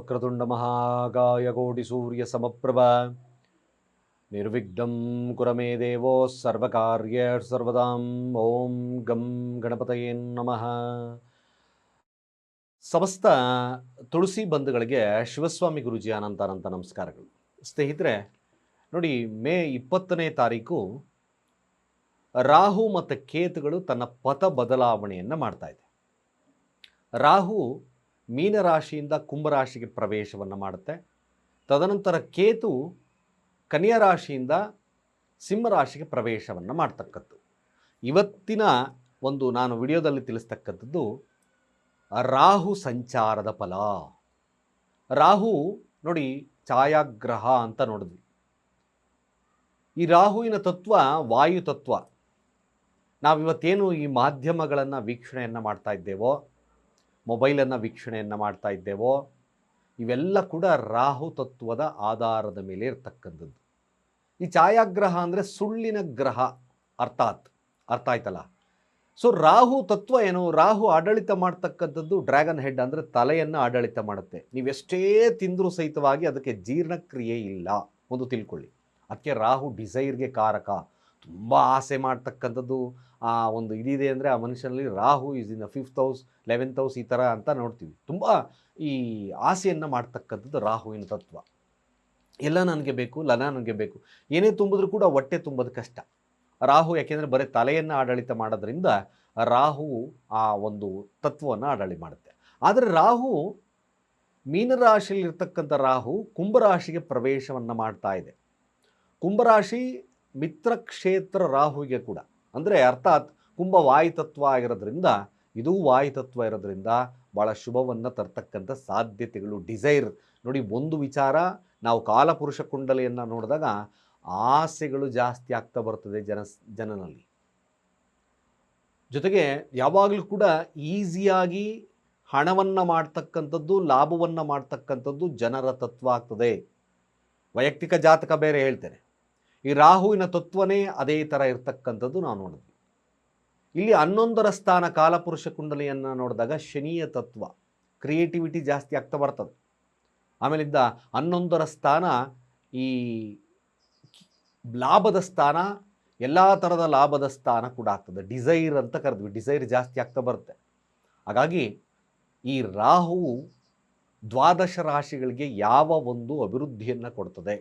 ವಕ್ರತುಂಡ ಮಹಾಗಾಯ ಕೋಟಿ ಸೂರ್ಯ ಸಮಪ್ರಭ. ನಿರ್ವಿಘ್ನಂ ಕುರಮೇ ದೇವೋ ಸರ್ವಕಾರ್ಯ ಸರ್ವದಾಂ ಓಂ ಗಂ ಗಣಪತಯೇ ನಮಃ. ಸಮಸ್ತ ತುಳಸಿ ಬಂಧುಗಳಿಗೆ ಶಿವಸ್ವಾಮಿ ಗುರುಜಿ ಅನಂತ ಅನಂತ ನಮಸ್ಕಾರಗಳು. ಸ್ನೇಹಿತರೆ, ನೋಡಿ, ಮೇ ಇಪ್ಪತ್ತನೇ ತಾರೀಕು ರಾಹು ಮತ್ತು ಕೇತುಗಳು ತನ್ನ ಪಥ ಬದಲಾವಣೆಯನ್ನು ಮಾಡ್ತಾ ಇದೆ. ರಾಹು ಮೀನರಾಶಿಯಿಂದ ಕುಂಭರಾಶಿಗೆ ಪ್ರವೇಶವನ್ನು ಮಾಡುತ್ತೆ. ತದನಂತರ ಕೇತು ಕನ್ಯಾ ರಾಶಿಯಿಂದ ಸಿಂಹರಾಶಿಗೆ ಪ್ರವೇಶವನ್ನು ಮಾಡ್ತಕ್ಕದ್ದು. ಇವತ್ತಿನ ಒಂದು ನಾನು ವಿಡಿಯೋದಲ್ಲಿ ತಿಳಿಸ್ತಕ್ಕಂಥದ್ದು ರಾಹು ಸಂಚಾರದ ಫಲ. ರಾಹು ನೋಡಿ ಛಾಯಾಗ್ರಹ ಅಂತ ನೋಡಿದ್ವಿ. ಈ ರಾಹುವಿನ ತತ್ವ ವಾಯು ತತ್ವ. ನಾವಿವತ್ತೇನು ಈ ಮಾಧ್ಯಮಗಳನ್ನು ವೀಕ್ಷಣೆಯನ್ನು ಮಾಡ್ತಾ ಇದ್ದೇವೋ ಮೊಬೈಲನ್ನು ವೀಕ್ಷಣೆಯನ್ನು ಮಾಡ್ತಾ ಇದ್ದೇವೋ, ಇವೆಲ್ಲ ಕೂಡ ರಾಹು ತತ್ವದ ಆಧಾರದ ಮೇಲೆ ಇರ್ತಕ್ಕಂಥದ್ದು. ಈ ಛಾಯಾಗ್ರಹ ಅಂದರೆ ಸುಳ್ಳಿನ ಗ್ರಹ ಅರ್ಥಾತ್, ಅರ್ಥ ಆಯ್ತಲ್ಲ? ಸೊ ರಾಹು ತತ್ವ ಏನು? ರಾಹು ಆಡಳಿತ ಮಾಡ್ತಕ್ಕಂಥದ್ದು ಡ್ರ್ಯಾಗನ್ ಹೆಡ್ ಅಂದರೆ ತಲೆಯನ್ನು ಆಡಳಿತ ಮಾಡುತ್ತೆ. ನೀವೆಷ್ಟೇ ತಿಂದರೂ ಸಹಿತವಾಗಿ ಅದಕ್ಕೆ ಜೀರ್ಣಕ್ರಿಯೆ ಇಲ್ಲ. ಒಂದು ತಿಳ್ಕೊಳ್ಳಿ. ಅದಕ್ಕೆ ರಾಹು ಡಿಸೈರ್ಗೆ ಕಾರಕ. ತುಂಬ ಆಸೆ ಮಾಡ್ತಕ್ಕಂಥದ್ದು. ಆ ಒಂದು ಇದಿದೆ ಅಂದರೆ ಆ ಮನುಷ್ಯನಲ್ಲಿ Rahu is in fifth house eleventh house ಈ ಥರ ಅಂತ ನೋಡ್ತೀವಿ. ತುಂಬ ಈ ಆಸೆಯನ್ನು ಮಾಡ್ತಕ್ಕಂಥದ್ದು ರಾಹುವಿನ ತತ್ವ. ಎಲ್ಲ ನನಗೆ ಬೇಕು, ಲನ ನನಗೆ ಬೇಕು. ಏನೇ ತುಂಬಿದ್ರೂ ಕೂಡ ಹೊಟ್ಟೆ ತುಂಬೋದು ಕಷ್ಟ. ರಾಹು ಯಾಕೆಂದರೆ ಬರೀ ತಲೆಯನ್ನು ಆಡಳಿತ ಮಾಡೋದ್ರಿಂದ ರಾಹು ಆ ಒಂದು ತತ್ವವನ್ನು ಆಡಳಿತ ಮಾಡುತ್ತೆ. ಆದರೆ ರಾಹು ಮೀನರಾಶಿಯಲ್ಲಿರ್ತಕ್ಕಂಥ ರಾಹು ಕುಂಭರಾಶಿಗೆ ಪ್ರವೇಶವನ್ನು ಮಾಡ್ತಾ ಇದೆ. ಕುಂಭರಾಶಿ ಮಿತ್ರ ಕ್ಷೇತ್ರ ರಾಹುವಿಗೆ ಕೂಡ. ಅಂದರೆ ಅರ್ಥಾತ್ ಕುಂಭ ವಾಯುತತ್ವ ಆಗಿರೋದ್ರಿಂದ, ಇದು ವಾಯುತತ್ವ ಇರೋದ್ರಿಂದ ಭಾಳ ಶುಭವನ್ನು ತರ್ತಕ್ಕಂಥ ಸಾಧ್ಯತೆಗಳು ಡಿಸೈರ್ ನೋಡಿ, ಒಂದು ವಿಚಾರ ನಾವು ಕಾಲಪುರುಷ ಕುಂಡಲಿಯನ್ನು ನೋಡಿದಾಗ ಆಸೆಗಳು ಜಾಸ್ತಿ ಆಗ್ತಾ ಬರ್ತದೆ ಜನ, ಜನನಲ್ಲಿ. ಜೊತೆಗೆ ಯಾವಾಗಲೂ ಕೂಡ ಈಸಿಯಾಗಿ ಹಣವನ್ನು ಮಾಡ್ತಕ್ಕಂಥದ್ದು, ಲಾಭವನ್ನು ಮಾಡ್ತಕ್ಕಂಥದ್ದು ಜನರ ತತ್ವ ಆಗ್ತದೆ. ವೈಯಕ್ತಿಕ ಜಾತಕ ಬೇರೆ ಹೇಳ್ತೇನೆ. ಈ ರಾಹುವಿನ ತತ್ವನೇ ಅದೇ ಥರ ಇರತಕ್ಕಂಥದ್ದು ನಾವು ನೋಡಿದ್ವಿ. ಇಲ್ಲಿ ಹನ್ನೊಂದರ ಸ್ಥಾನ ಕಾಲಪುರುಷ ಕುಂಡಲಿಯನ್ನು ನೋಡಿದಾಗ ಶನಿಯ ತತ್ವ ಕ್ರಿಯೇಟಿವಿಟಿ ಜಾಸ್ತಿ ಆಗ್ತಾ ಬರ್ತದೆ. ಆಮೇಲಿಂದ ಹನ್ನೊಂದರ ಸ್ಥಾನ ಈ ಲಾಭದ ಸ್ಥಾನ, ಎಲ್ಲ ಥರದ ಲಾಭದ ಸ್ಥಾನ ಕೂಡ ಆಗ್ತದೆ. ಡಿಸೈರ್ ಅಂತ ಕರೆದ್ವಿ. ಡಿಸೈರ್ ಜಾಸ್ತಿ ಆಗ್ತಾ ಬರುತ್ತೆ. ಹಾಗಾಗಿ ಈ ರಾಹುವು ದ್ವಾದಶ ರಾಶಿಗಳಿಗೆ ಯಾವ ಒಂದು ಅಭಿವೃದ್ಧಿಯನ್ನು ಕೊಡ್ತದೆ.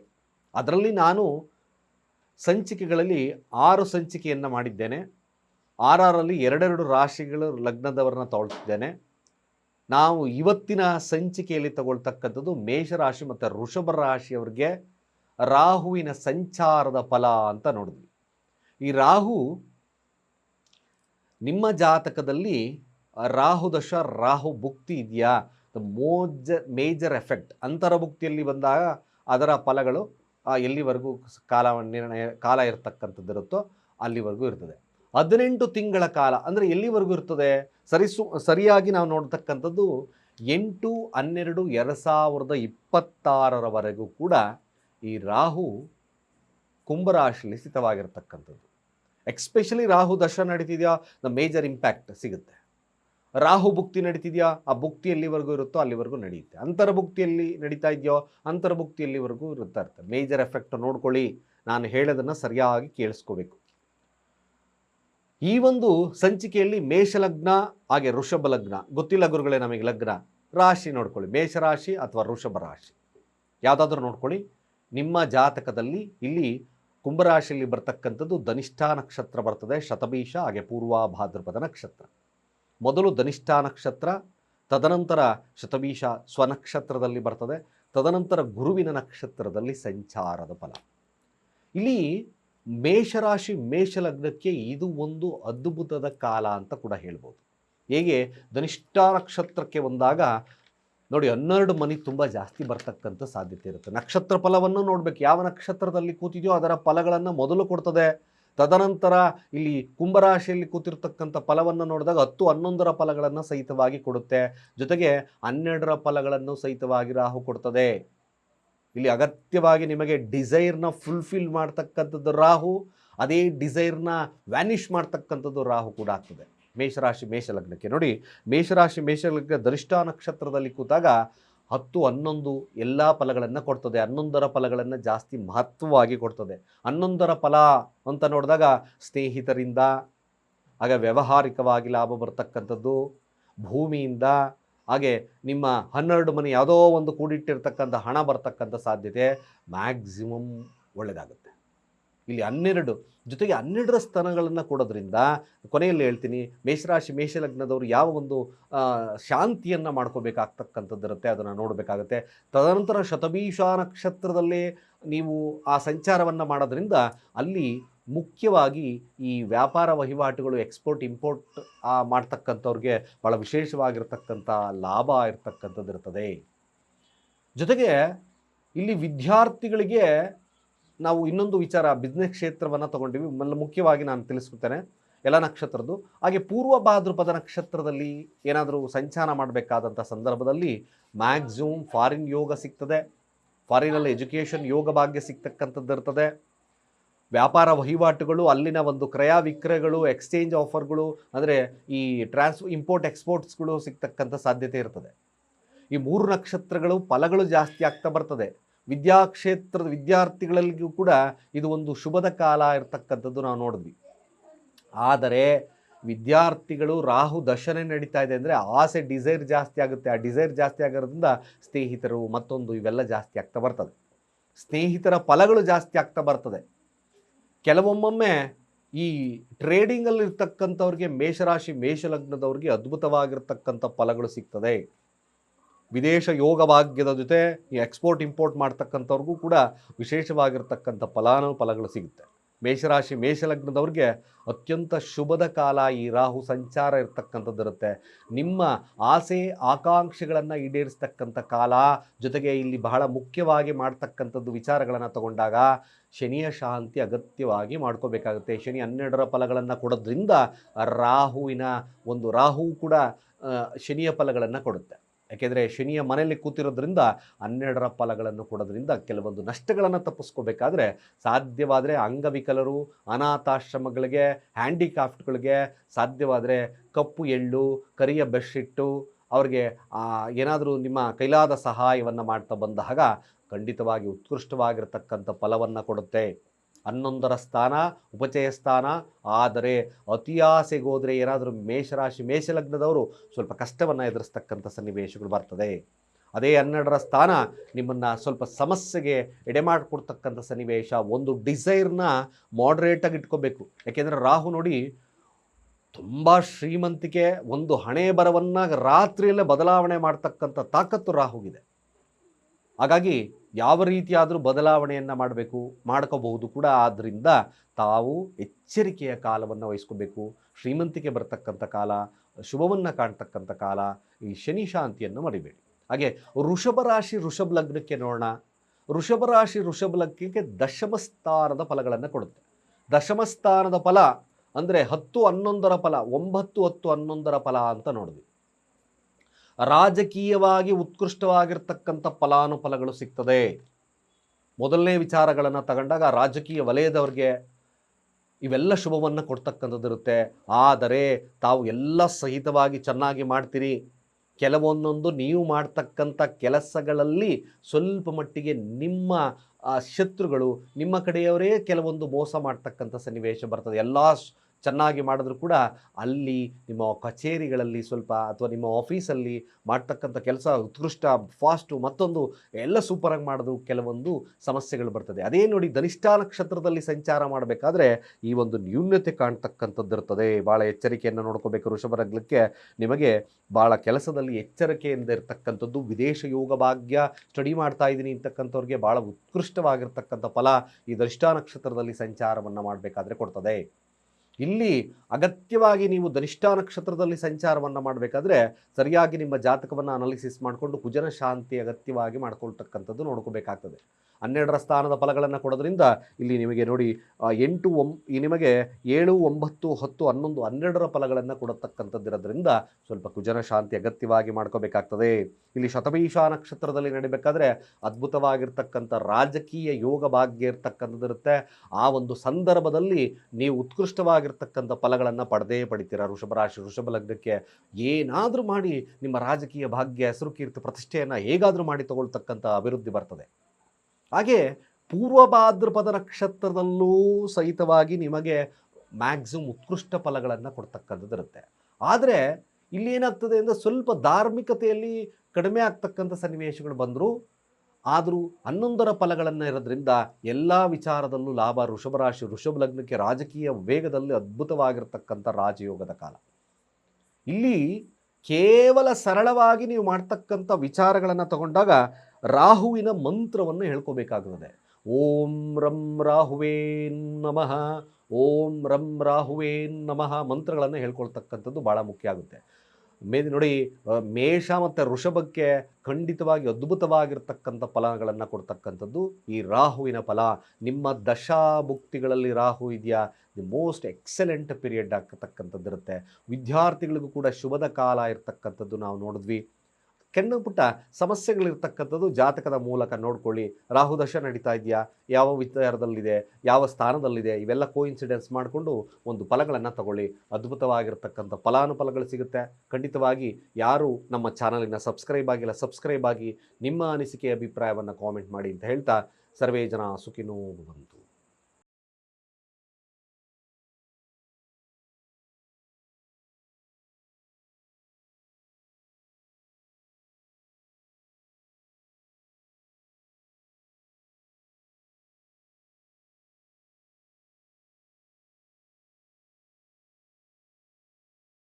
ಅದರಲ್ಲಿ ನಾನು ಸಂಚಿಕೆಗಳಲ್ಲಿ ಆರು ಸಂಚಿಕೆಯನ್ನು ಮಾಡಿದ್ದೇನೆ. ಆರಾರಲ್ಲಿ ಎರಡೆರಡು ರಾಶಿಗಳು ಲಗ್ನದವರನ್ನ ತಗೊಳ್ತಿದ್ದೇನೆ ನಾವು ಇವತ್ತಿನ ಸಂಚಿಕೆಯಲ್ಲಿ ತಗೊಳ್ತಕ್ಕಂಥದ್ದು ಮೇಷರಾಶಿ ಮತ್ತು ವೃಷಭ ರಾಶಿಯವರಿಗೆ ರಾಹುವಿನ ಸಂಚಾರದ ಫಲ ಅಂತ ನೋಡಿದ್ವಿ. ಈ ರಾಹು ನಿಮ್ಮ ಜಾತಕದಲ್ಲಿ ರಾಹು ದಶ, ರಾಹು ಭುಕ್ತಿ ಇದೆಯಾ? ದ ಮೋಜ, ಮೇಜರ್ ಎಫೆಕ್ಟ್. ಅಂತರ ಭುಕ್ತಿಯಲ್ಲಿ ಬಂದಾಗ ಅದರ ಫಲಗಳು ಎಲ್ಲಿವರೆಗೂ ಕಾಲ ನಿರ್ಣಯ, ಕಾಲ ಇರತಕ್ಕಂಥದ್ದು ಇರುತ್ತೋ ಅಲ್ಲಿವರೆಗೂ ಇರ್ತದೆ. ಹದಿನೆಂಟು ತಿಂಗಳ ಕಾಲ ಅಂದರೆ ಎಲ್ಲಿವರೆಗೂ ಇರ್ತದೆ? ಸರಿಸು ಸರಿಯಾಗಿ ನಾವು ನೋಡ್ತಕ್ಕಂಥದ್ದು ಎಂಟು, ಹನ್ನೆರಡು, ಎರಡು ಸಾವಿರದ ಇಪ್ಪತ್ತಾರರವರೆಗೂ ಕೂಡ ಈ ರಾಹು ಕುಂಭರಾಶಿಯಲ್ಲಿ ಸ್ಥಿತವಾಗಿರ್ತಕ್ಕಂಥದ್ದು. ಎಕ್ಸ್ಪೆಷಲಿ ರಾಹು ದಶ ನಡೀತಿದೆಯಾ? ದ ಮೇಜರ್ ಇಂಪ್ಯಾಕ್ಟ್ ಸಿಗುತ್ತೆ. ರಾಹು ಭುಕ್ತಿ ನಡೀತಿದೆಯಾ? ಆ ಭುಕ್ತಿ ಎಲ್ಲಿವರೆಗೂ ಇರುತ್ತೋ ಅಲ್ಲಿವರೆಗೂ ನಡೆಯುತ್ತೆ. ಅಂತರ್ಭುಕ್ತಿಯಲ್ಲಿ ನಡೀತಾ ಇದೆಯೋ? ಅಂತರ್ಭುಕ್ತಿ ಎಲ್ಲಿವರೆಗೂ ಇರುತ್ತಾ ಇರ್ತದೆ ಮೇಜರ್ ಎಫೆಕ್ಟ್ ನೋಡ್ಕೊಳ್ಳಿ. ನಾನು ಹೇಳೋದನ್ನು ಸರಿಯಾಗಿ ಕೇಳಿಸ್ಕೋಬೇಕು. ಈ ಒಂದು ಸಂಚಿಕೆಯಲ್ಲಿ ಮೇಷಲಗ್ನ, ಹಾಗೆ ಋಷಭ ಲಗ್ನ. ಗೊತ್ತಿಲ್ಲ ಗುರುಗಳೇ ನಮಗೆ ಲಗ್ನ. ರಾಶಿ ನೋಡ್ಕೊಳ್ಳಿ. ಮೇಷರಾಶಿ ಅಥವಾ ಋಷಭ ರಾಶಿ? ಯಾವುದಾದ್ರೂ ನೋಡ್ಕೊಳ್ಳಿ. ನಿಮ್ಮ ಜಾತಕದಲ್ಲಿ ಇಲ್ಲಿ ಕುಂಭರಾಶಿಯಲ್ಲಿ ಬರ್ತಕ್ಕಂಥದ್ದು ಧನಿಷ್ಠ ನಕ್ಷತ್ರ ಬರ್ತದೆ. ಶತಬೀಷ ಹಾಗೆ ಪೂರ್ವ ಭಾದ್ರಪದ ನಕ್ಷತ್ರ. ಮೊದಲು ಧನಿಷ್ಠ ನಕ್ಷತ್ರ, ತದನಂತರ ಶತಬೀಷ ಸ್ವನಕ್ಷತ್ರದಲ್ಲಿ ಬರ್ತದೆ, ತದನಂತರ ಗುರುವಿನ ನಕ್ಷತ್ರದಲ್ಲಿ ಸಂಚಾರದ ಫಲ. ಇಲ್ಲಿ ಮೇಷರಾಶಿ, ಮೇಷಲಗ್ನಕ್ಕೆ ಇದು ಒಂದು ಅದ್ಭುತದ ಕಾಲ ಅಂತ ಕೂಡ ಹೇಳ್ಬೋದು. ಹೇಗೆ? ಧನಿಷ್ಠ ನಕ್ಷತ್ರಕ್ಕೆ ಬಂದಾಗ ನೋಡಿ, ಹನ್ನೆರಡು ಮನಿ ತುಂಬ ಜಾಸ್ತಿ ಬರ್ತಕ್ಕಂಥ ಸಾಧ್ಯತೆ ಇರುತ್ತೆ. ನಕ್ಷತ್ರ ಫಲವನ್ನು ನೋಡ್ಬೇಕು. ಯಾವ ನಕ್ಷತ್ರದಲ್ಲಿ ಕೂತಿದೆಯೋ ಅದರ ಫಲಗಳನ್ನು ಮೊದಲು ಕೊಡ್ತದೆ. ತದನಂತರ ಇಲ್ಲಿ ಕುಂಭರಾಶಿಯಲ್ಲಿ ಕೂತಿರ್ತಕ್ಕಂಥ ಫಲವನ್ನು ನೋಡಿದಾಗ ಹತ್ತು ಹನ್ನೊಂದರ ಫಲಗಳನ್ನು ಸಹಿತವಾಗಿ ಕೊಡುತ್ತೆ. ಜೊತೆಗೆ ಹನ್ನೆರಡರ ಫಲಗಳನ್ನು ಸಹಿತವಾಗಿ ರಾಹು ಕೊಡ್ತದೆ. ಇಲ್ಲಿ ಅಗತ್ಯವಾಗಿ ನಿಮಗೆ ಡಿಸೈರ್ನ ಫುಲ್ಫಿಲ್ ಮಾಡ್ತಕ್ಕಂಥದ್ದು ರಾಹು, ಅದೇ ಡಿಸೈರ್ನ ವ್ಯಾನಿಷ್ ಮಾಡ್ತಕ್ಕಂಥದ್ದು ರಾಹು ಕೂಡ ಆಗ್ತದೆ. ಮೇಷರಾಶಿ, ಮೇಷಲಗ್ನಕ್ಕೆ ನೋಡಿ, ಮೇಷರಾಶಿ, ಮೇಷಲಗ್ನ ದರಿಷ್ಠ ನಕ್ಷತ್ರದಲ್ಲಿ ಕೂತಾಗ ಹತ್ತು ಹನ್ನೊಂದು ಎಲ್ಲ ಫಲಗಳನ್ನು ಕೊಡ್ತದೆ. ಹನ್ನೊಂದರ ಫಲಗಳನ್ನು ಜಾಸ್ತಿ ಮಹತ್ವವಾಗಿ ಕೊಡ್ತದೆ. ಹನ್ನೊಂದರ ಫಲ ಅಂತ ನೋಡಿದಾಗ ಸ್ನೇಹಿತರಿಂದ, ಆಗ ವ್ಯಾವಹಾರಿಕವಾಗಿ ಲಾಭ ಬರ್ತಕ್ಕಂಥದ್ದು, ಭೂಮಿಯಿಂದ, ಹಾಗೆ ನಿಮ್ಮ ಹನ್ನೆರಡು ಮನೆ ಯಾವುದೋ ಒಂದು ಕೂಡಿಟ್ಟಿರ್ತಕ್ಕಂಥ ಹಣ ಬರ್ತಕ್ಕಂಥ ಸಾಧ್ಯತೆ ಮ್ಯಾಕ್ಸಿಮಮ್ ಒಳ್ಳೆಯದಾಗುತ್ತೆ ಇಲ್ಲಿ ಹನ್ನೆರಡು. ಜೊತೆಗೆ ಹನ್ನೆರಡರ ಸ್ಥಾನಗಳನ್ನು ಕೊಡೋದ್ರಿಂದ ಕೊನೆಯಲ್ಲಿ ಹೇಳ್ತೀನಿ, ಮೇಷರಾಶಿ, ಮೇಷಲಗ್ನದವರು ಯಾವ ಒಂದು ಶಾಂತಿಯನ್ನು ಮಾಡ್ಕೋಬೇಕಾಗ್ತಕ್ಕಂಥದ್ದಿರುತ್ತೆ, ಅದನ್ನು ನೋಡಬೇಕಾಗತ್ತೆ. ತದನಂತರ ಶತಭೀಷ ನಕ್ಷತ್ರದಲ್ಲೇ ನೀವು ಆ ಸಂಚಾರವನ್ನು ಮಾಡೋದ್ರಿಂದ ಅಲ್ಲಿ ಮುಖ್ಯವಾಗಿ ಈ ವ್ಯಾಪಾರ ವಹಿವಾಟುಗಳು, ಎಕ್ಸ್ಪೋರ್ಟ್, ಇಂಪೋರ್ಟ್ ಮಾಡ್ತಕ್ಕಂಥವ್ರಿಗೆ ಭಾಳ ವಿಶೇಷವಾಗಿರ್ತಕ್ಕಂಥ ಲಾಭ ಇರ್ತಕ್ಕಂಥದ್ದು ಇರ್ತದೆ ಜೊತೆಗೆ ಇಲ್ಲಿ ವಿದ್ಯಾರ್ಥಿಗಳಿಗೆ ನಾವು ಇನ್ನೊಂದು ವಿಚಾರ ಬಿಸ್ನೆಸ್ ಕ್ಷೇತ್ರವನ್ನು ತಗೊಂಡಿವಿ. ಮುಖ್ಯವಾಗಿ ನಾನು ತಿಳಿಸ್ಕೊತೇನೆ ಎಲ್ಲ ನಕ್ಷತ್ರದ್ದು. ಹಾಗೆ ಪೂರ್ವ ಭಾದ್ರಪದ ನಕ್ಷತ್ರದಲ್ಲಿ ಏನಾದರೂ ಸಂಚಾರ ಮಾಡಬೇಕಾದಂಥ ಸಂದರ್ಭದಲ್ಲಿ ಮ್ಯಾಕ್ಸಿಮಮ್ ಫಾರಿನ್ ಯೋಗ ಸಿಗ್ತದೆ. ಫಾರಿನಲ್ಲಿ ಎಜುಕೇಷನ್ ಯೋಗ ಭಾಗ್ಯ ಸಿಗ್ತಕ್ಕಂಥದ್ದು ಇರ್ತದೆ. ವ್ಯಾಪಾರ ವಹಿವಾಟುಗಳು, ಅಲ್ಲಿನ ಒಂದು ಕ್ರಯ ವಿಕ್ರಯಗಳು ಎಕ್ಸ್ಚೇಂಜ್ ಆಫರ್ಗಳು ಅಂದರೆ ಈ ಟ್ರಾನ್ಸ್ ಇಂಪೋರ್ಟ್ ಎಕ್ಸ್ಪೋರ್ಟ್ಸ್ಗಳು ಸಿಗ್ತಕ್ಕಂಥ ಸಾಧ್ಯತೆ ಇರ್ತದೆ. ಈ ಮೂರು ನಕ್ಷತ್ರಗಳು ಫಲಗಳು ಜಾಸ್ತಿ ಆಗ್ತಾ ಬರ್ತದೆ. ವಿದ್ಯಾಕ್ಷೇತ್ರದ ವಿದ್ಯಾರ್ಥಿಗಳಲ್ಲಿಗೂ ಕೂಡ ಇದು ಒಂದು ಶುಭದ ಕಾಲ ಇರತಕ್ಕಂಥದ್ದು ನಾವು ನೋಡಿದ್ವಿ. ಆದರೆ ವಿದ್ಯಾರ್ಥಿಗಳು ರಾಹು ದಶನೆ ನಡೀತಾ ಇದೆ ಅಂದರೆ ಆಸೆ ಡಿಸೈರ್ ಜಾಸ್ತಿ ಆಗುತ್ತೆ. ಆ ಡಿಸೈರ್ ಜಾಸ್ತಿ ಆಗೋದ್ರಿಂದ ಸ್ನೇಹಿತರು ಮತ್ತೊಂದು ಇವೆಲ್ಲ ಜಾಸ್ತಿ ಆಗ್ತಾ ಬರ್ತದೆ. ಸ್ನೇಹಿತರ ಫಲಗಳು ಜಾಸ್ತಿ ಆಗ್ತಾ ಬರ್ತದೆ. ಕೆಲವೊಮ್ಮೊಮ್ಮೆ ಈ ಟ್ರೇಡಿಂಗಲ್ಲಿ ಇರ್ತಕ್ಕಂಥವ್ರಿಗೆ ಮೇಷರಾಶಿ, ಮೇಷಲಗ್ನದವ್ರಿಗೆ ಅದ್ಭುತವಾಗಿರ್ತಕ್ಕಂಥ ಫಲಗಳು ಸಿಗ್ತದೆ. ವಿದೇಶ ಯೋಗ ಭಾಗ್ಯದ ಜೊತೆ ಈ ಎಕ್ಸ್ಪೋರ್ಟ್ ಇಂಪೋರ್ಟ್ ಮಾಡ್ತಕ್ಕಂಥವ್ರಿಗೂ ಕೂಡ ವಿಶೇಷವಾಗಿರ್ತಕ್ಕಂಥ ಫಲಾನುಫಲಗಳು ಸಿಗುತ್ತೆ. ಮೇಷರಾಶಿ, ಮೇಷಲಗ್ನದವ್ರಿಗೆ ಅತ್ಯಂತ ಶುಭದ ಕಾಲ ಈ ರಾಹು ಸಂಚಾರ ಇರತಕ್ಕಂಥದ್ದಿರುತ್ತೆ ನಿಮ್ಮ ಆಸೆ, ಆಕಾಂಕ್ಷೆಗಳನ್ನು ಈಡೇರಿಸ್ತಕ್ಕಂಥ ಕಾಲ ಜೊತೆಗೆ ಇಲ್ಲಿ ಬಹಳ ಮುಖ್ಯವಾಗಿ ಮಾಡ್ತಕ್ಕಂಥದ್ದು ವಿಚಾರಗಳನ್ನು ತಗೊಂಡಾಗ ಶನಿಯ ಶಾಂತಿ ಅಗತ್ಯವಾಗಿ ಮಾಡ್ಕೋಬೇಕಾಗುತ್ತೆ. ಶನಿ ಹನ್ನೆರಡರ ಫಲಗಳನ್ನು ಕೊಡೋದ್ರಿಂದ ರಾಹುವಿನ ಒಂದು ರಾಹು ಕೂಡ ಶನಿಯ ಫಲಗಳನ್ನು ಕೊಡುತ್ತೆ. ಯಾಕೆಂದರೆ ಶನಿಯ ಮನೆಯಲ್ಲಿ ಕೂತಿರೋದ್ರಿಂದ ಹನ್ನೆರಡರ ಫಲಗಳನ್ನು ಕೊಡೋದ್ರಿಂದ ಕೆಲವೊಂದು ನಷ್ಟಗಳನ್ನು ತಪ್ಪಿಸ್ಕೋಬೇಕಾದ್ರೆ ಸಾಧ್ಯವಾದರೆ ಅಂಗವಿಕಲರು, ಅನಾಥಾಶ್ರಮಗಳಿಗೆ ಹ್ಯಾಂಡಿಕ್ರಾಫ್ಟ್ಗಳಿಗೆ ಸಾಧ್ಯವಾದರೆ ಕಪ್ಪು ಎಳ್ಳು, ಕರಿಯ ಬೆಡ್ಶೀಟು, ಅವ್ರಿಗೆ ಏನಾದರೂ ನಿಮ್ಮ ಕೈಲಾದ ಸಹಾಯವನ್ನು ಮಾಡ್ತಾ ಬಂದಾಗ ಖಂಡಿತವಾಗಿ ಉತ್ಕೃಷ್ಟವಾಗಿರತಕ್ಕಂಥ ಫಲವನ್ನು ಕೊಡುತ್ತೆ. ಹನ್ನೊಂದರ ಸ್ಥಾನ, ಉಪಚಯ ಸ್ಥಾನ. ಆದರೆ ಅತಿಯಾಸೆಗೋದ್ರೆ ಏನಾದರೂ ಮೇಷರಾಶಿ, ಮೇಷಲಗ್ನದವರು ಸ್ವಲ್ಪ ಕಷ್ಟವನ್ನು ಎದುರಿಸ್ತಕ್ಕಂಥ ಸನ್ನಿವೇಶಗಳು ಬರ್ತದೆ. ಅದೇ ಹನ್ನೆರಡರ ಸ್ಥಾನ ನಿಮ್ಮನ್ನು ಸ್ವಲ್ಪ ಸಮಸ್ಯೆಗೆ ಎಡೆ ಮಾಡಿಕೊಡ್ತಕ್ಕಂಥ ಸನ್ನಿವೇಶ, ಒಂದು ಡಿಸೈರ್ನ ಮಾಡ್ರೇಟಾಗಿ ಇಟ್ಕೋಬೇಕು ಯಾಕೆಂದರೆ ರಾಹು ನೋಡಿ ತುಂಬ ಶ್ರೀಮಂತಿಕೆ, ಒಂದು ಹಣೆ ಬರವನ್ನು ರಾತ್ರಿಯಲ್ಲೇ ಬದಲಾವಣೆ ಮಾಡ್ತಕ್ಕಂಥ ತಾಕತ್ತು ರಾಹುಗಿದೆ. ಹಾಗಾಗಿ ಯಾವ ರೀತಿಯಾದರೂ ಬದಲಾವಣೆಯನ್ನು ಮಾಡಬೇಕು, ಮಾಡ್ಕೋಬಹುದು ಕೂಡ. ಆದ್ದರಿಂದ ತಾವು ಎಚ್ಚರಿಕೆಯ ಕಾಲವನ್ನು ವಹಿಸ್ಕೋಬೇಕು. ಶ್ರೀಮಂತಿಕೆ ಬರ್ತಕ್ಕಂಥ ಕಾಲ, ಶುಭವನ್ನು ಕಾಣ್ತಕ್ಕಂಥ ಕಾಲ, ಈ ಶನಿ ಶಾಂತಿಯನ್ನು ಮರಿಬೇಡಿ ಹಾಗೆ ಋಷಭ ರಾಶಿ ಋಷಭ ಲಗ್ನಕ್ಕೆ ನೋಡೋಣ. ಋಷಭ ರಾಶಿ ಋಷಭ ಲಗ್ನಕ್ಕೆ ದಶಮ ಸ್ಥಾನದ ಫಲಗಳನ್ನು ಕೊಡುತ್ತೆ. ದಶಮಸ್ಥಾನದ ಫಲ ಅಂದರೆ ಹತ್ತು ಹನ್ನೊಂದರ ಫಲ, ಒಂಬತ್ತು ಹತ್ತು ಹನ್ನೊಂದರ ಫಲ ಅಂತ ನೋಡಿದ್ವಿ. ರಾಜಕೀಯವಾಗಿ ಉತ್ಕೃಷ್ಟವಾಗಿರ್ತಕ್ಕಂಥ ಫಲಾನುಫಲಗಳು ಸಿಗ್ತದೆ. ಮೊದಲನೇ ವಿಚಾರಗಳನ್ನು ತಗೊಂಡಾಗ ರಾಜಕೀಯ ವಲಯದವ್ರಿಗೆ ಇವೆಲ್ಲ ಶುಭವನ್ನು ಕೊಡ್ತಕ್ಕಂಥದ್ದಿರುತ್ತೆ ಆದರೆ ತಾವು ಎಲ್ಲ ಸಹಿತವಾಗಿ ಚೆನ್ನಾಗಿ ಮಾಡ್ತೀರಿ. ಕೆಲವೊಂದೊಂದು ನೀವು ಮಾಡ್ತಕ್ಕಂಥ ಕೆಲಸಗಳಲ್ಲಿ ಸ್ವಲ್ಪ ಮಟ್ಟಿಗೆ ನಿಮ್ಮ ಶತ್ರುಗಳು ನಿಮ್ಮ ಕಡೆಯವರೇ ಕೆಲವೊಂದು ಮೋಸ ಮಾಡ್ತಕ್ಕಂಥ ಸನ್ನಿವೇಶ ಬರ್ತದೆ. ಎಲ್ಲ ಚೆನ್ನಾಗಿ ಮಾಡಿದ್ರು ಕೂಡ ಅಲ್ಲಿ ನಿಮ್ಮ ಕಚೇರಿಗಳಲ್ಲಿ ಸ್ವಲ್ಪ ಅಥವಾ ನಿಮ್ಮ ಆಫೀಸಲ್ಲಿ ಮಾಡ್ತಕ್ಕಂಥ ಕೆಲಸ ಉತ್ಕೃಷ್ಟ, ಫಾಸ್ಟು, ಮತ್ತೊಂದು ಎಲ್ಲ ಸೂಪರಾಗಿ ಮಾಡಿದ್ರು ಕೆಲವೊಂದು ಸಮಸ್ಯೆಗಳು ಬರ್ತದೆ. ಅದೇ ನೋಡಿ ಧನಿಷ್ಠ ನಕ್ಷತ್ರದಲ್ಲಿ ಸಂಚಾರ ಮಾಡಬೇಕಾದ್ರೆ ಈ ಒಂದು ನ್ಯೂನ್ಯತೆ ಕಾಣ್ತಕ್ಕಂಥದ್ದು ಇರ್ತದೆ ಭಾಳ ಎಚ್ಚರಿಕೆಯನ್ನು ನೋಡ್ಕೋಬೇಕು ವೃಷಭರಗ್ಲಕ್ಕೆ ನಿಮಗೆ ಭಾಳ ಕೆಲಸದಲ್ಲಿ ಎಚ್ಚರಿಕೆಯಿಂದ ಇರ್ತಕ್ಕಂಥದ್ದು ವಿದೇಶ ಯೋಗ ಭಾಗ್ಯ ಸ್ಟಡಿ ಮಾಡ್ತಾ ಇದ್ದೀನಿ ಅಂತಕ್ಕಂಥವ್ರಿಗೆ ಭಾಳ ಉತ್ಕೃಷ್ಟವಾಗಿರ್ತಕ್ಕಂಥ ಫಲ ಈ ಧನಿಷ್ಠ ನಕ್ಷತ್ರದಲ್ಲಿ ಸಂಚಾರವನ್ನು ಮಾಡಬೇಕಾದ್ರೆ ಕೊಡ್ತದೆ. ಇಲ್ಲಿ ಅಗತ್ಯವಾಗಿ ನೀವು ಧನಿಷ್ಠ ನಕ್ಷತ್ರದಲ್ಲಿ ಸಂಚಾರವನ್ನು ಮಾಡಬೇಕಾದ್ರೆ ಸರಿಯಾಗಿ ನಿಮ್ಮ ಜಾತಕವನ್ನು ಅನಾಲಿಸಿಸ್ ಮಾಡಿಕೊಂಡು ಕುಜನ ಶಾಂತಿ ಅಗತ್ಯವಾಗಿ ಮಾಡ್ಕೊಳ್ತಕ್ಕಂಥದ್ದು ನೋಡ್ಕೋಬೇಕಾಗ್ತದೆ. ಹನ್ನೆರಡರ ಸ್ಥಾನದ ಫಲಗಳನ್ನು ಕೊಡೋದ್ರಿಂದ ಇಲ್ಲಿ ನಿಮಗೆ ನೋಡಿ ಎಂಟು ಒಂ ನಿಮಗೆ ಏಳು, ಒಂಬತ್ತು, ಹತ್ತು, ಹನ್ನೊಂದು, ಹನ್ನೆರಡರ ಫಲಗಳನ್ನು ಕೊಡತಕ್ಕಂಥದ್ದಿರೋದ್ರಿಂದ ಸ್ವಲ್ಪ ಕುಜನ ಶಾಂತಿ ಅಗತ್ಯವಾಗಿ ಮಾಡ್ಕೋಬೇಕಾಗ್ತದೆ. ಇಲ್ಲಿ ಶತಭೀಷ ನಕ್ಷತ್ರದಲ್ಲಿ ನಡಿಬೇಕಾದ್ರೆ ಅದ್ಭುತವಾಗಿರ್ತಕ್ಕಂಥ ರಾಜಕೀಯ ಯೋಗ ಭಾಗ್ಯ ಇರ್ತಕ್ಕಂಥದ್ದಿರುತ್ತೆ. ಆ ಒಂದು ಸಂದರ್ಭದಲ್ಲಿ ನೀವು ಉತ್ಕೃಷ್ಟವಾಗಿ ಅದ್ಭುತವಾಗಿರ್ತಕ್ಕಂಥ ಫಲಗಳನ್ನು ಪಡೆದೇ ಪಡಿತೀರ? ವೃಷಭ ರಾಶಿ, ವೃಷಭ ಲಗ್ನಕ್ಕೆ ಏನಾದರೂ ಮಾಡಿ ನಿಮ್ಮ ರಾಜಕೀಯ ಭಾಗ್ಯ, ಹೆಸರು ಕೀರ್ತಿ, ಪ್ರತಿಷ್ಠೆಯನ್ನು ಹೇಗಾದರೂ ಮಾಡಿ ತಗೊಳ್ತಕ್ಕಂಥ ಅಭಿವೃದ್ಧಿ ಬರ್ತದೆ. ಹಾಗೆ ಪೂರ್ವಭಾದ್ರಪದ ನಕ್ಷತ್ರದಲ್ಲೂ ಸಹಿತವಾಗಿ ನಿಮಗೆ ಮ್ಯಾಕ್ಸಿಮಮ್ ಉತ್ಕೃಷ್ಟ ಫಲಗಳನ್ನು ಕೊಡ್ತಕ್ಕಂಥದ್ದು ಇರುತ್ತೆ. ಆದರೆ ಇಲ್ಲಿ ಏನಾಗ್ತದೆ ಅಂದರೆ ಸ್ವಲ್ಪ ಧಾರ್ಮಿಕತೆಯಲ್ಲಿ ಕಡಿಮೆ ಆಗ್ತಕ್ಕಂಥ ಸನ್ನಿವೇಶಗಳು ಬಂದರೂ ಆದರೂ ಹನ್ನೊಂದರ ಫಲಗಳನ್ನು ಇರೋದ್ರಿಂದ ಎಲ್ಲ ವಿಚಾರದಲ್ಲೂ ಲಾಭ ಋಷಭರಾಶಿ ರಾಶಿ, ವೃಷಭ ಲಗ್ನಕ್ಕೆ ರಾಜಕೀಯ ವೇಗದಲ್ಲಿ ಅದ್ಭುತವಾಗಿರ್ತಕ್ಕಂಥ ರಾಜಯೋಗದ ಕಾಲ. ಇಲ್ಲಿ ಕೇವಲ ಸರಳವಾಗಿ ನೀವು ಮಾಡ್ತಕ್ಕಂಥ ವಿಚಾರಗಳನ್ನು ತಗೊಂಡಾಗ ರಾಹುವಿನ ಮಂತ್ರವನ್ನು ಹೇಳ್ಕೋಬೇಕಾಗುತ್ತದೆ ಓಂ ರಂ ರಾಹುವೇ ನಮಃ, ಓಂ ರಂ ರಾಹುವೇ ನಮಃ ಮಂತ್ರಗಳನ್ನು ಹೇಳ್ಕೊಳ್ತಕ್ಕಂಥದ್ದು ಭಾಳ ಮುಖ್ಯ ಆಗುತ್ತೆ. ಮೇ ನೋಡಿ ಮೇಷ ಮತ್ತು ಋಷಭಕ್ಕೆ ಖಂಡಿತವಾಗಿ ಅದ್ಭುತವಾಗಿರ್ತಕ್ಕಂಥ ಫಲಗಳನ್ನು ಕೊಡ್ತಕ್ಕಂಥದ್ದು ಈ ರಾಹುವಿನ ಫಲ. ನಿಮ್ಮ ದಶಾಭುಕ್ತಿಗಳಲ್ಲಿ ರಾಹು ಇದೆಯಾ? ದಿ ಮೋಸ್ಟ್ ಎಕ್ಸಲೆಂಟ್ ಪೀರಿಯಡ್ ಆಗ್ತಕ್ಕಂಥದ್ದು ಇರುತ್ತೆ ವಿದ್ಯಾರ್ಥಿಗಳಿಗೂ ಕೂಡ ಶುಭದ ಕಾಲ ಇರ್ತಕ್ಕಂಥದ್ದು ನಾವು ನೋಡಿದ್ವಿ. ಕೆಣ್ಣ ಪುಟ್ಟ ಸಮಸ್ಯೆಗಳಿರ್ತಕ್ಕಂಥದ್ದು ಜಾತಕದ ಮೂಲಕ ನೋಡ್ಕೊಳ್ಳಿ. ರಾಹುದಶ ನಡೀತಾ ಇದೆಯಾ? ಯಾವ ವಿಚಾರದಲ್ಲಿದೆ? ಯಾವ ಸ್ಥಾನದಲ್ಲಿದೆ? ಇವೆಲ್ಲ ಕೋಇನ್ಸಿಡೆನ್ಸ್ ಮಾಡಿಕೊಂಡು ಒಂದು ಫಲಗಳನ್ನು ತಗೊಳ್ಳಿ. ಅದ್ಭುತವಾಗಿರ್ತಕ್ಕಂಥ ಫಲಾನುಫಲಗಳು ಸಿಗುತ್ತೆ. ಖಂಡಿತವಾಗಿ ಯಾರು ನಮ್ಮ ಚಾನಲಿನ ಸಬ್ಸ್ಕ್ರೈಬ್ ಆಗಿಲ್ಲ, ಸಬ್ಸ್ಕ್ರೈಬ್ ಆಗಿ ನಿಮ್ಮ ಅನಿಸಿಕೆ, ಅಭಿಪ್ರಾಯವನ್ನು ಕಾಮೆಂಟ್ ಮಾಡಿ ಅಂತ ಹೇಳ್ತಾ, ಸರ್ವೇ ಜನ ಸುಖಿನೋ ಬಂತು